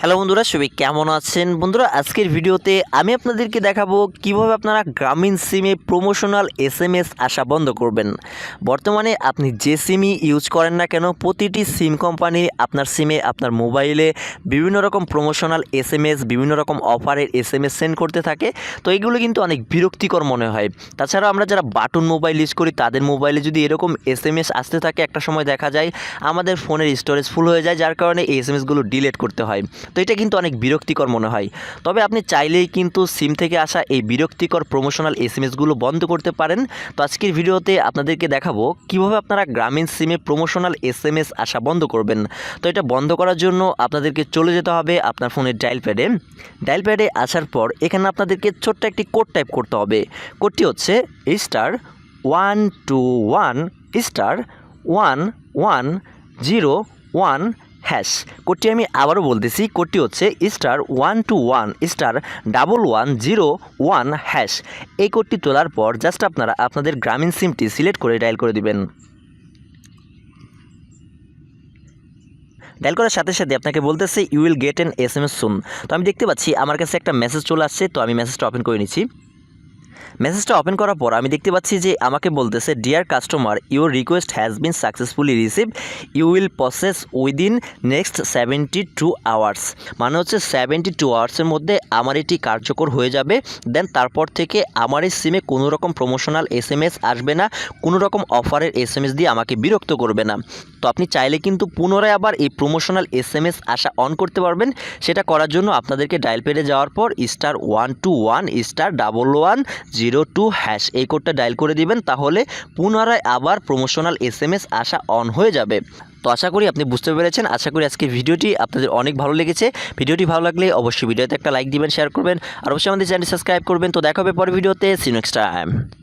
Hello বন্ধুরা, সবাই কেমন আছেন? বন্ধুরা, আজকের ভিডিওতে আমি আপনাদেরকে দেখাবো কীভাবে আপনারা গ্রামীণ সিমে প্রমোশনাল এস এম এস আসা বন্ধ করবেন। বর্তমানে আপনি যে সিমই ইউজ করেন না কেন, প্রতিটি সিম কোম্পানি আপনার সিমে, আপনার মোবাইলে বিভিন্ন রকম প্রমোশনাল এস এম এস বিভিন্ন রকম অফারের এস এম এস সেন্ড করতে থাকে। তো এগুলো কিন্তু অনেক বিরক্তিকর মনে হয়। তাছাড়া আমরা যারা বাটন মোবাইল ইউজ করি, তাদের মোবাইলে যদি এরকম এস এম এস আসতে থাকে, একটা সময় দেখা যায়, আমাদের ফোনের স্টোরেজ ফুল হয়ে যায়, যার কারণে এই এস এম এসগুলো ডিলিট করতে হয়। তো এটা কিন্তু অনেক বিরক্তিকর মনে হয়। তবে আপনি চাইলেই কিন্তু সিম থেকে আসা এই বিরক্তিকর প্রমোশনাল এস এম এসগুলো বন্ধ করতে পারেন। তো আজকের ভিডিওতে আপনাদেরকে দেখাবো কীভাবে আপনারা গ্রামীণ সিমে প্রমোশনাল এস এম এস আসা বন্ধ করবেন। তো এটা বন্ধ করার জন্য আপনাদেরকে চলে যেতে হবে আপনার ফোনের ডায়াল প্যাডে ডায়াল প্যাডে আসার পর এখানে আপনাদেরকে ছোট্ট একটি কোড টাইপ করতে হবে। কোডটি হচ্ছে star one two one star one one zero one hash. কোডটি আমি আবারও বলতেছি, কোডটি হচ্ছে star one two one star double one zero one hash এই কোডটি তোলার পর জাস্ট আপনারা আপনাদের গ্রামীণ সিমটি সিলেক্ট করে ডায়াল করে দিবেন। ডায়াল করার সাথে সাথে আপনাকে বলতেছে you will get an S M S soon তো আমি দেখতে পাচ্ছি আমার কাছে একটা মেসেজ চলে আসছে, তো আমি মেসেজটা ওপেন করে নিচ্ছি। মেসেজটা ওপেন করার পর আমি দেখতে পাচ্ছি যে আমাকে বলতেছে dear customer your request has been successfully receive you will process within next seventy two hours মানে হচ্ছে সেভেন্টি টু আওয়ার্সের মধ্যে আমার এটি কার্যকর হয়ে যাবে। দেন তারপর থেকে আমার এই সিমে কোনো রকম প্রমোশনাল এস এম এস আসবে না কোনো রকম অফারের এস এম এস দিয়ে আমাকে বিরক্ত করবে না। তো আপনি চাইলে কিন্তু পুনরায় আবার এই প্রমোশনাল এস এম এস আসা অন করতে পারবেন। সেটা করার জন্য আপনাদেরকে ডায়াল পেডে যাওয়ার পর star one two one star double one zero two hash এই কোডটা ডায়াল করে দিবেন, তাহলে পুনরায় আবার প্রমোশনাল এস এম এস আসা অন হয়ে যাবে। তো আশা করি আপনি বুঝতে পেরেছেন, আশা করি আজকে ভিডিওটি আপনাদের অনেক ভালো লেগেছে। ভিডিওটি ভালো লাগলে অবশ্যই ভিডিওতে একটা লাইক দিবেন শেয়ার করবেন, আর অবশ্যই আমাদের চ্যানেল সাবস্ক্রাইব করবেন। তো দেখা হবে পরে ভিডিওতে সি নেক্সট টাইম